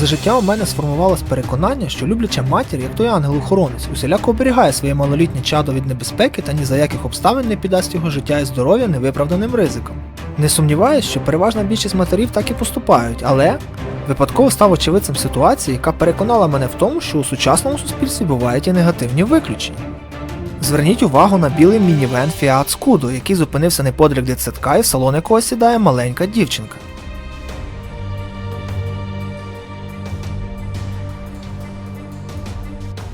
За життя у мене сформувалось переконання, що любляча матір, як той ангел-охоронець, усіляко оберігає своє малолітнє чадо від небезпеки та ні за яких обставин не піддасть його життя і здоров'я невиправданим ризикам. Не сумніваюсь, що переважна більшість матерів так і поступають, але випадково став очевидцем ситуації, яка переконала мене в тому, що у сучасному суспільстві бувають і негативні виключення. Зверніть увагу на білий мінівен Fiat Scudo, який зупинився неподалік дитсадка і в салон якого сідає маленька дівчинка.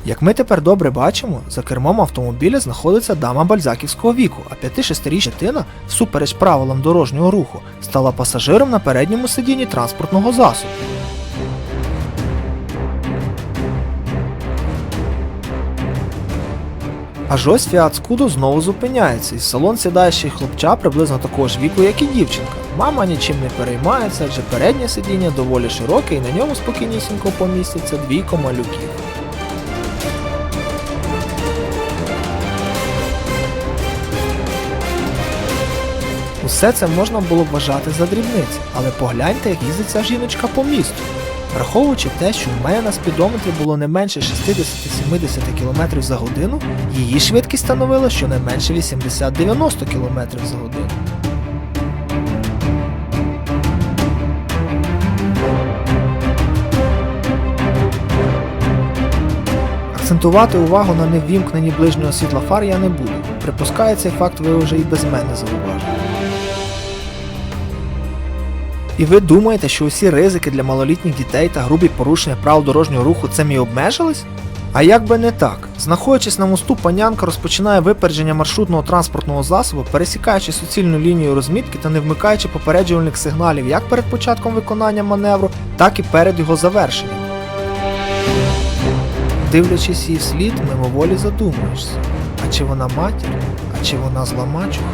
Як ми тепер добре бачимо, за кермом автомобіля знаходиться дама бальзаківського віку, а 5-6-річна дитина, всупереч правилам дорожнього руху, стала пасажиром на передньому сидінні транспортного засобу. Аж ось Fiat Scudo знову зупиняється, і в салон сідає ще й хлопча приблизно такого ж віку, як і дівчинка. Мама нічим не переймається, адже переднє сидіння доволі широке і на ньому спокійнісінько поміститься двійко малюків. Усе це можна було вважати за дрібниці, але погляньте, як їздить ця жіночка по місту. Враховуючи те, що в мене на спідометрі було не менше 60-70 км за годину, її швидкість становила щонайменше 80-90 км за годину. Акцентувати увагу на неввімкненні ближнього світла фар я не буду. Припускаю, цей факт ви вже і без мене зауважили. І ви думаєте, що усі ризики для малолітніх дітей та грубі порушення правил дорожнього руху цим і обмежились? А як би не так, знаходячись на мосту, панянка розпочинає випередження маршрутного транспортного засобу, пересікаючи суцільну лінію розмітки та не вмикаючи попереджувальних сигналів як перед початком виконання маневру, так і перед його завершенням. Дивлячись її вслід, мимоволі задумуєшся, а чи вона матір, а чи вона зла мачуха?